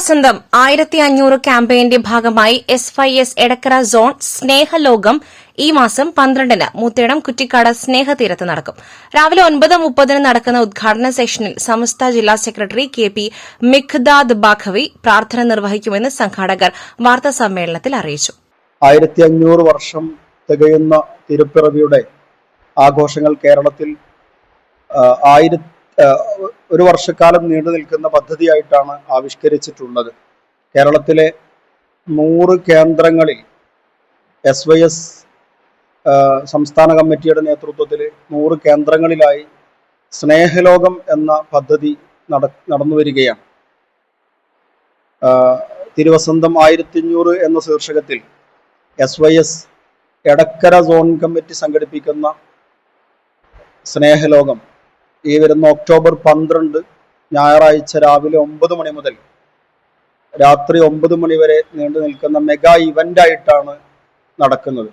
തിരുവസന്തം ആയിരത്തി അഞ്ഞൂറ് ക്യാമ്പയിന്റെ ഭാഗമായി S Y S Edakkara zone Snehalokam ഈ മാസം പന്ത്രണ്ടിന് മൂത്തേടം കുറ്റിക്കാട് സ്നേഹതീരത്ത് നടക്കും. രാവിലെ ഒൻപത് മുപ്പതിന് നടക്കുന്ന ഉദ്ഘാടന സെഷനിൽ സമസ്ത ജില്ലാ secretary K P Mikhdad Baqavi പ്രാർത്ഥന നിർവഹിക്കുമെന്ന് സംഘാടകർ വാർത്താ സമ്മേളനത്തിൽ അറിയിച്ചു. ആയിരത്തി അഞ്ഞൂറ് വർഷം തികയുന്ന തിരുപ്പിറവിയുടെ ആഘോഷങ്ങൾ കേരളത്തിൽ ആയിരത്തി ഒരു വർഷക്കാലം നീണ്ടു നിൽക്കുന്ന പദ്ധതിയായിട്ടാണ് ആവിഷ്കരിച്ചിട്ടുള്ളത്. കേരളത്തിലെ നൂറ് കേന്ദ്രങ്ങളിൽ എസ് വൈ എസ് സംസ്ഥാന കമ്മിറ്റിയുടെ നേതൃത്വത്തിൽ നൂറ് കേന്ദ്രങ്ങളിലായി സ്നേഹലോകം എന്ന പദ്ധതി നട നടന്നു വരികയാണ്. തിരുവസന്തം ആയിരത്തി അഞ്ഞൂറ് എന്ന ശീർഷകത്തിൽ S Y S Edakkara zone committee സംഘടിപ്പിക്കുന്ന സ്നേഹലോകം ഈ വരുന്ന ഒക്ടോബർ പന്ത്രണ്ട് ഞായറാഴ്ച രാവിലെ ഒമ്പത് മണി മുതൽ രാത്രി ഒമ്പത് മണി വരെ നീണ്ടു നിൽക്കുന്ന മെഗാ ഇവന്റ് ആയിട്ടാണ് നടക്കുന്നത്.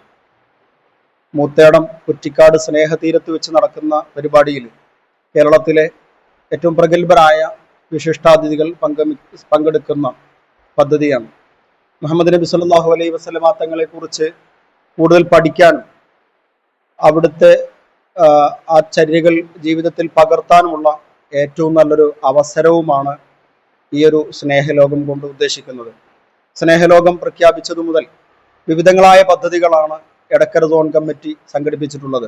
മൂത്തേടം കുറ്റിക്കാട് സ്നേഹതീരത്ത് വെച്ച് നടക്കുന്ന പരിപാടിയിൽ കേരളത്തിലെ ഏറ്റവും പ്രഗത്ഭരായ വിശിഷ്ടാതിഥികൾ പങ്ക പങ്കെടുക്കുന്ന പദ്ധതിയാണ്. മുഹമ്മദ് നബി സല്ലാഹു അലൈഹി വസല്ലമ തങ്ങളെ കുറിച്ച് കൂടുതൽ പഠിക്കാനും അവിടുത്തെ ആ, ചര്യകൾ ജീവിതത്തിൽ പകർത്താനുമുള്ള ഏറ്റവും നല്ലൊരു അവസരവുമാണ് ഈ ഒരു സ്നേഹലോകം കൊണ്ട് ഉദ്ദേശിക്കുന്നത്. സ്നേഹലോകം പ്രഖ്യാപിച്ചതു മുതൽ വിവിധങ്ങളായ പദ്ധതികളാണ് എടക്കര സോൺ കമ്മിറ്റി സംഘടിപ്പിച്ചിട്ടുള്ളത്.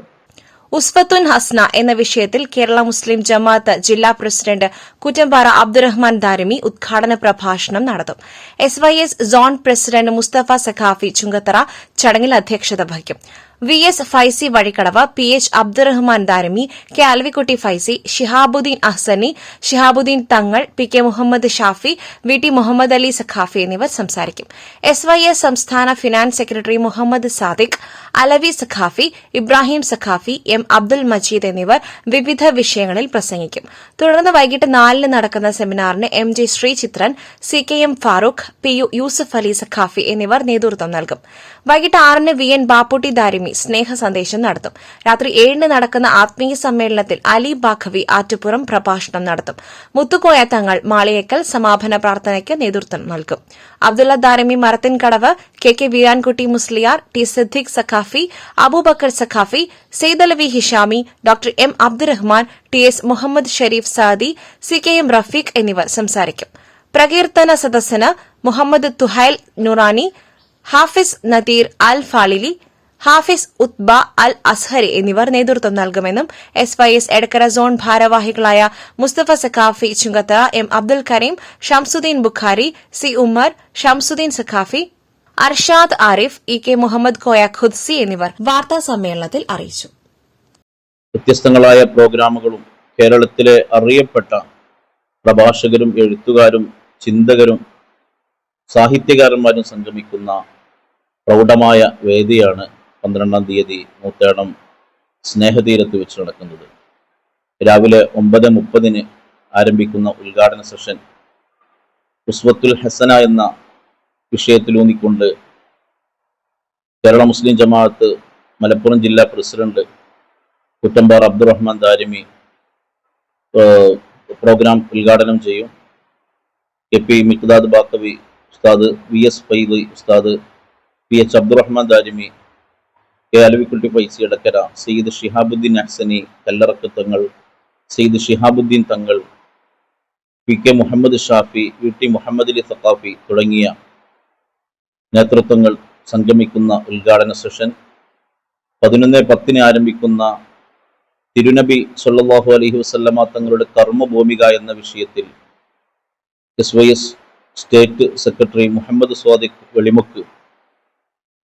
ഉസ്ഫത്തുൻ ഹസ്ന എന്ന വിഷയത്തിൽ കേരള മുസ്ലിം ജമാഅത്ത് ജില്ലാ പ്രസിഡന്റ് കുറ്റമ്പാറ അബ്ദുറഹ്മാൻ ദാരിമി ഉദ്ഘാടന പ്രഭാഷണം നടത്തും. S Y S zone president Musthafa Saqafi Chungathara ചടങ്ങിൽ അധ്യക്ഷത വഹിക്കും. V S Faizy Vazhikkadavu P H Abdurahman Darimi K Alavikutty Faizy Shihabuddin Ahsani Shihabuddin Thangal P K Muhammad Shafi V T Muhammad Ali Saqafi എന്നിവർ സംസാരിക്കും. S Y S സംസ്ഥാന finance secretary Muhammad Sadiq Alavi Saqafi Ibrahim Saqafi M Abdul Majeed എന്നിവർ വിവിധ വിഷയങ്ങളിൽ പ്രസംഗിക്കും. തുടർന്ന് വൈകിട്ട് നാലിന് നടക്കുന്ന സെമിനാറിന് M J Sreechithran C K M Farooq P U Yusuf Ali Saqafi എന്നിവർ നേതൃത്വം നൽകും. വൈകിട്ട് ആറിന് വി എൻ ബാപ്പുട്ടി ദാരിമി സ്നേഹ സന്ദേശം നടത്തും. രാത്രി ഏഴിന് നടക്കുന്ന ആത്മീയ സമ്മേളനത്തിൽ അലി ബാഖവി ആറ്റുപുറം പ്രഭാഷണം നടത്തും. മുത്തുക്കോയ തങ്ങൾ മാളിയേക്കൽ സമാപന പ്രാർത്ഥനയ്ക്ക് നേതൃത്വം നൽകും. Abdulla Darimi Marathinkadavu K K Veerankutty Musliyar T Siddique Saqafi Aboobacker Saqafi Seydalavi Hishami doctor M Abdurahman T S Muhammad Shereef Saadi C K M Rafeeq എന്നിവർ സംസാരിക്കും. പ്രകീർത്തന സദസ്സിന് മുഹമ്മദ് തുഹൈൽ നുറാനി ഹാഫിസ് നദീർ അൽ ഫാലിലി ഹാഫിസ് ഉത്ബ അൽ അസ്ഹരി എന്നിവർ നേതൃത്വം നൽകുമെന്നും S Y S Edakkara zone ഭാരവാഹികളായ Musthafa Saqafi Chungathara M Abdul Kareem Shamsuddin Bukhari C Ummer Shamsuddin Saqafi Arshad Arif E K Muhammad Koya Qudsi എന്നിവർ വാർത്താ സമ്മേളനത്തിൽ അറിയിച്ചു. വ്യത്യസ്തങ്ങളായ പ്രോഗ്രാമുകളും കേരളത്തിലെ അറിയപ്പെട്ട പ്രഭാഷകരും എഴുത്തുകാരും ചിന്തകരും സാഹിത്യകാരന്മാരും സംഗമിക്കുന്ന പ്രൗഢമായ വേദിയാണ് പന്ത്രണ്ടാം തീയതി മൂത്തേടം സ്നേഹതീരത്ത് വെച്ച് നടക്കുന്നത്. രാവിലെ ഒമ്പത് മുപ്പതിന് ആരംഭിക്കുന്ന ഉദ്ഘാടന സെഷൻ ഉസ്വത്തുൽ ഹസന എന്ന വിഷയത്തിലൂന്നിക്കൊണ്ട് കേരള മുസ്ലിം ജമാഅത്ത് മലപ്പുറം ജില്ലാ പ്രസിഡന്റ് കുറ്റമ്പാർ അബ്ദുറഹ്മാൻ ദാരിമി പ്രോഗ്രാം ഉദ്ഘാടനം ചെയ്യും. കെ പി മിഖ്താദ് ബാക്കവി ഉസ്താദ് വി എസ് ഫൈദ് ഉസ്താദ് P H Abdurahman Darimi K Alavikutty Faizy Edakkara Sayyid Shihabuddin Ahsani കല്ലറക്ക് Thangal Sayyid Shihabuddin Thangal P K Muhammad Shafi V T Muhammad Ali Saqafi തുടങ്ങിയ നേതൃത്വങ്ങൾ സംഗമിക്കുന്ന ഉദ്ഘാടന സെഷൻ. പതിനൊന്ന് പത്തിന് ആരംഭിക്കുന്ന തിരുനബി സല്ലല്ലാഹു അലൈഹി വസല്ലമ തങ്ങളുടെ കർമ്മഭൂമിക എന്ന വിഷയത്തിൽ S Y S state secretary Muhammad Swadiq Velimukku